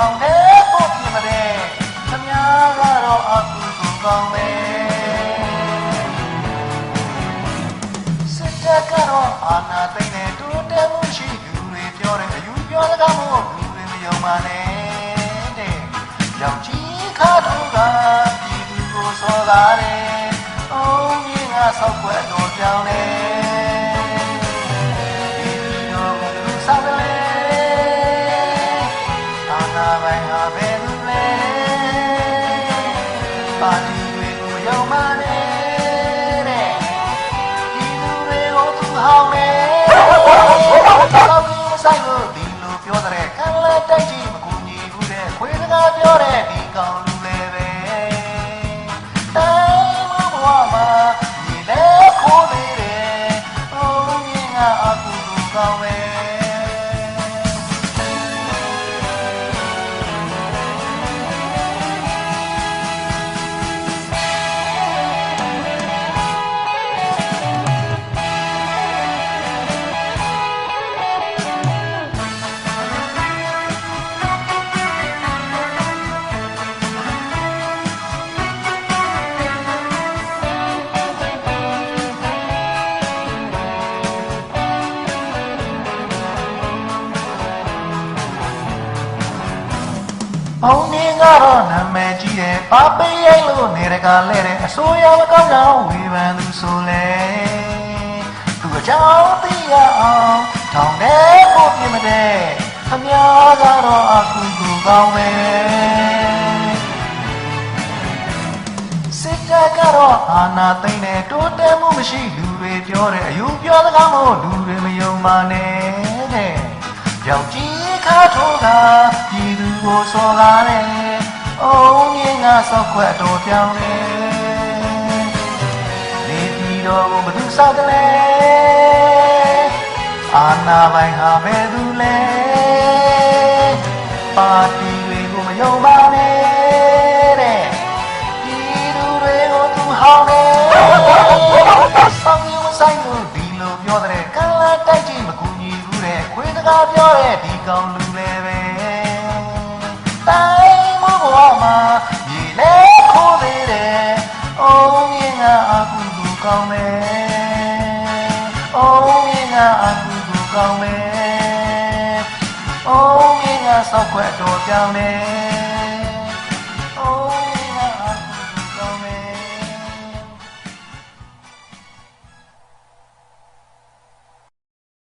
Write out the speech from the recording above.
အောင်တဲ့ပို့ပြမတဲ့ခမည်းကတော့အကူကူကောင်းပဲစစ်တပ်ကတော့အာဏာသိမ်းတဲ့တူတဲမှုရှိသူတွေပြောတဲ့အယူပြောတကားမို့လူတွေမယုံပါနဲ့တဲ့ယောက်ကြီးခါတော့ကပြည်သူကိုစော်ကားတယ် တွေကိုယုံ ဘုံနေကတော့နာမည်ကြီးတယ်။ပါပေးရိုက်လို့နေရကလဲတဲ့အစိုးရမကောင်းကြောင်ဝေဖန်သူဆိုလဲ။သူအကြောင်းသိရအောင်ထောင်ထဲကိုပြစ်မတဲ့အများကတော့အခုကူကောင်းပဲ။စစ်တပ်ကတော့အာဏာသိမ်းတဲ့တိုးတက်မှုမရှိလူတွေပြောတဲ့အယူပြောစကားမို့လူတွေမယုံပါနဲ့တဲ့။ယောက်ျီးခါထိုးကပြည်သူ ကိုစော်ကားတယ်။အုံးရင်းကဆောက်ခွက်တော်ပြောင်းတယ်။နေပြည်တော်ကိုဘယ်သူဆောက်ကလေးအာနာပိုင်ဟာဘယ်သူလဲပါတီတွေကိုမယုံပါနဲ့တဲ့ဒီလူတွေကိုသူဟောင်းနေဆောင်ယူမဆိုင်လို့ဒီလိုပြောတဲ့ကံလာတိုက်ကြည့်မကူညီဘူးတဲ့ခွေးစကားပြောတဲ့ဒီကောင်လူလေး အကူကူကောင်းမယ်အုံးမြင်ကအကူကူကောင်းမယ်အုံးမြင်ကဆောက်ခွက်တော်ပြောင်းတယ်